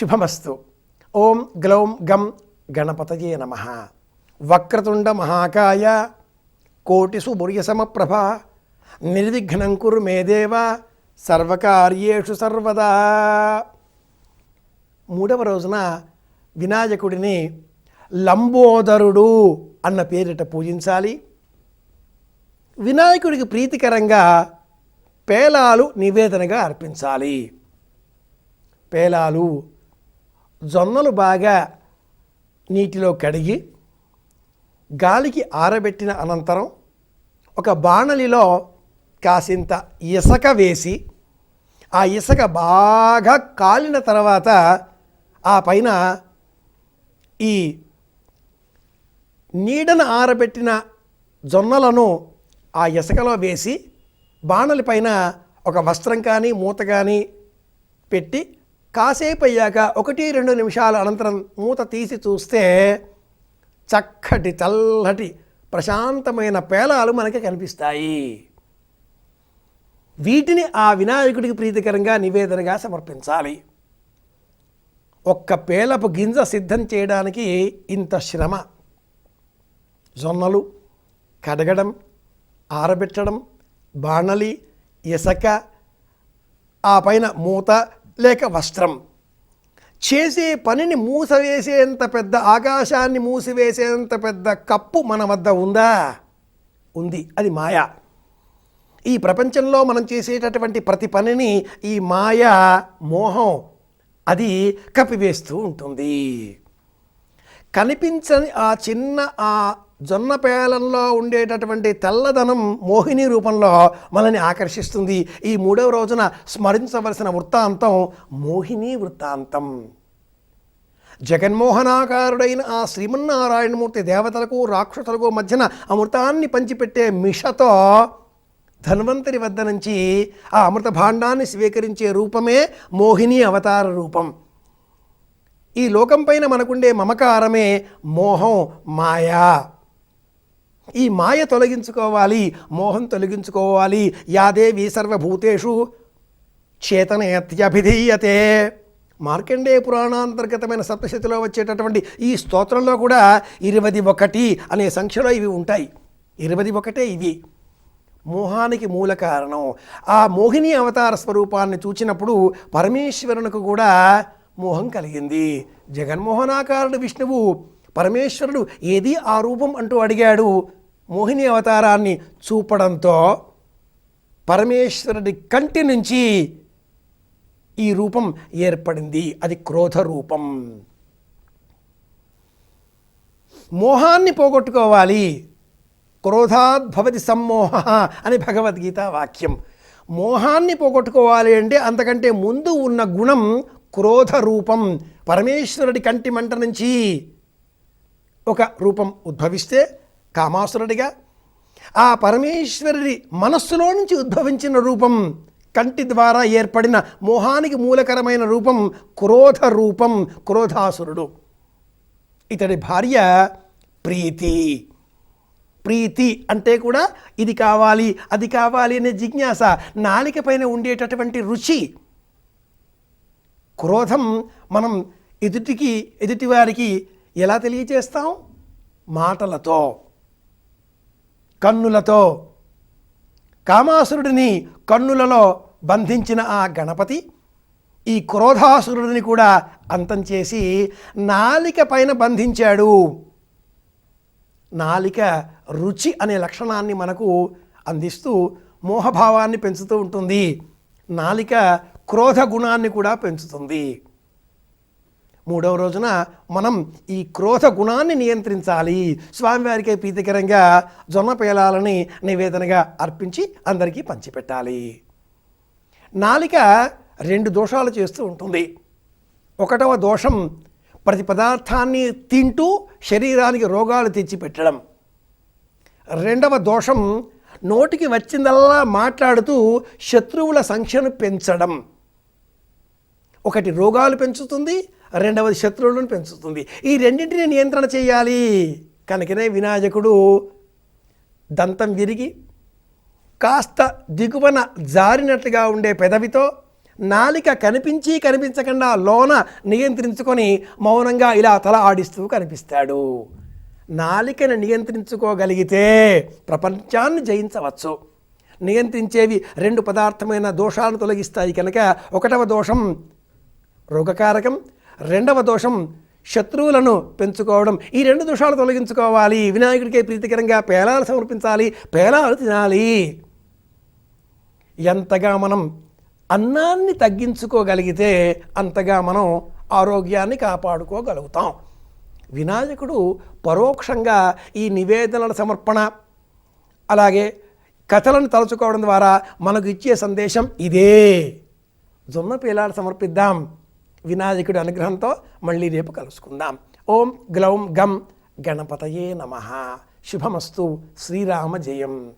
శుభమస్తు. ఓం గ్లౌం గం గణపతయే నమ. వక్రతుండ మహాకాయ కోటిసు బుర్యసమప్రభ నిర్విఘ్నం కురు మే దేవ సర్వకార్యేషు సర్వదా. మూడవ రోజున వినాయకుడిని లంబోదరుడు అన్న పేరిట పూజించాలి. వినాయకుడికి ప్రీతికరంగా పేలాలు నివేదనగా అర్పించాలి. పేలాలు జొన్నలు బాగా నీటిలో కడిగి గాలికి ఆరబెట్టిన అనంతరం ఒక బాణలిలో కాసింత ఇసక వేసి ఆ ఇసక బాగా కాలిన తర్వాత ఆ పైన ఈ నీడను ఆరబెట్టిన జొన్నలను ఆ ఇసకలో వేసి బాణలి పైన ఒక వస్త్రం కానీ మూత కానీ పెట్టి కాసేపు అయ్యాక ఒకటి రెండు నిమిషాల అనంతరం మూత తీసి చూస్తే చక్కటి చల్లటి ప్రశాంతమైన పేలాలు మనకి కనిపిస్తాయి. వీటిని ఆ వినాయకుడికి ప్రీతికరంగా నివేదనగా సమర్పించాలి. ఒక్క పేలపు గింజ సిద్ధం చేయడానికి ఇంత శ్రమ. జొన్నలు కడగడం ఆరబెట్టడం బాణలి ఇసక ఆ పైన మూత లేక వస్త్రం. చేసే పనిని మూసవేసేంత పెద్ద ఆకాశాన్ని మూసివేసేంత పెద్ద కప్పు మన వద్ద ఉందా? ఉంది. అది మాయ. ఈ ప్రపంచంలో మనం చేసేటటువంటి ప్రతి పనిని ఈ మాయ మోహం అది కప్పివేస్తూ ఉంటుంది. కనిపించని ఆ చిన్న ఆ జొన్న పేలంలో ఉండేటటువంటి తెల్లదనం మోహిని రూపంలో మనల్ని ఆకర్షిస్తుంది. ఈ మూడవ రోజున స్మరించవలసిన వృత్తాంతం మోహిని వృత్తాంతం. జగన్మోహనాకారుడైన ఆ శ్రీమన్నారాయణమూర్తి దేవతలకు రాక్షసులకు మధ్యన అమృతాన్ని పంచిపెట్టే మిషతో ధన్వంతరి వద్ద నుంచి ఆ అమృత భాండాన్ని స్వీకరించే రూపమే మోహిని అవతార రూపం. ఈ లోకం పైన మనకుండే మమకారమే మోహం మాయా. ఈ మాయ తొలగించుకోవాలి మోహం తొలగించుకోవాలి యాదేవి సర్వభూతేషు చేతనేత్యభిధీయతే. మార్కండేయ పురాణాంతర్గతమైన సప్తశతిలో వచ్చేటటువంటి ఈ స్తోత్రంలో కూడా ఇరవై ఒకటి అనే సంఖ్యలో ఇవి ఉంటాయి. ఇరవై ఒకటే ఇవి. మోహానికి మూల కారణం. ఆ మోహిని అవతార స్వరూపాన్ని చూచినప్పుడు పరమేశ్వరునికి కూడా మోహం కలిగింది. జగన్మోహనాకారుడు విష్ణువు పరమేశ్వరుడు ఏది ఆ రూపం అంటూ అడిగాడు? మోహిని అవతారాన్ని చూపడంతో పరమేశ్వరుడి కంటి నుంచి ఈ రూపం ఏర్పడింది. అది క్రోధ రూపం. మోహాన్ని పోగొట్టుకోవాలి. క్రోధాద్భవతి సమ్మోహ అని భగవద్గీత వాక్యం. మోహాన్ని పోగొట్టుకోవాలి అంటే అంతకంటే ముందు ఉన్న గుణం క్రోధ రూపం. పరమేశ్వరుడి కంటి మంట నుంచి ఒక రూపం ఉద్భవిస్తే కామాసురుడిగా. ఆ పరమేశ్వరుడి మనస్సులో నుంచి ఉద్భవించిన రూపం కంటి ద్వారా ఏర్పడిన మోహానికి మూలకరమైన రూపం క్రోధ రూపం క్రోధాసురుడు. ఇతడి భార్య ప్రీతి. ప్రీతి అంటే కూడా ఇది కావాలి అది కావాలి అనే జిజ్ఞాస నాలిక పైన ఉండేటటువంటి రుచి. క్రోధం మనం ఎదుటికి ఎదుటివారికి ఎలా తెలియజేస్తాం మాటలతో. కన్నులతో. కామాసురుడిని కన్నులలో బంధించిన ఆ గణపతి ఈ క్రోధాసురుడిని కూడా అంతం చేసి నాలిక పైన బంధించాడు. నాలిక రుచి అనే లక్షణాన్ని మనకు అందిస్తూ మోహభావాన్ని పెంచుతూ ఉంటుంది. నాలిక క్రోధ గుణాన్ని కూడా పెంచుతుంది. మూడవ రోజున మనం ఈ క్రోధ గుణాన్ని నియంత్రించాలి. స్వామివారికి ప్రీతికరంగా జొన్న పేలాలని నివేదనగా అర్పించి అందరికీ పంచిపెట్టాలి. నాలిక రెండు దోషాలు చేస్తూ ఉంటుంది. ఒకటవ దోషం ప్రతి పదార్థాన్ని తింటూ శరీరానికి రోగాలు తెచ్చిపెట్టడం. రెండవ దోషం నోటికి వచ్చిందల్లా మాట్లాడుతూ శత్రువుల సంఖ్యను పెంచడం. ఒకటి రోగాలు పెంచుతుంది రెండవది శత్రువులను పెంచుతుంది. ఈ రెండింటిని నియంత్రణ చేయాలి. కనుకనే వినాయకుడు దంతం విరిగి కాస్త దిగువన జారినట్లుగా ఉండే పెదవితో నాలిక కనిపించి కనిపించకుండా లోన నియంత్రించుకొని మౌనంగా ఇలా తల ఆడిస్తూ కనిపిస్తాడు. నాలికను నియంత్రించుకోగలిగితే ప్రపంచాన్ని జయించవచ్చు. నియంత్రించేవి రెండు పదార్థమైన దోషాలను తొలగిస్తాయి కనుక ఒకటవ దోషం రోగకారకం. రెండవ దోషం శత్రువులను పెంచుకోవడం. ఈ రెండు దోషాలు తొలగించుకోవాలి. వినాయకుడికే ప్రీతికరంగా పేలాలు సమర్పించాలి. పేలాలు తినాలి. ఎంతగా మనం అన్నాన్ని తగ్గించుకోగలిగితే అంతగా మనం ఆరోగ్యాన్ని కాపాడుకోగలుగుతాం. వినాయకుడు పరోక్షంగా ఈ నివేదనల సమర్పణ అలాగే కథలను తలుచుకోవడం ద్వారా మనకు ఇచ్చే సందేశం ఇదే. జొన్న పేలాలు సమర్పిద్దాం. వినాయకుడి అనుగ్రహంతో మళ్ళీ రేపు కలుసుకుందాం. ఓం గ్లౌం గం గణపతయే నమ. శుభమస్తు. శ్రీరామ జయం.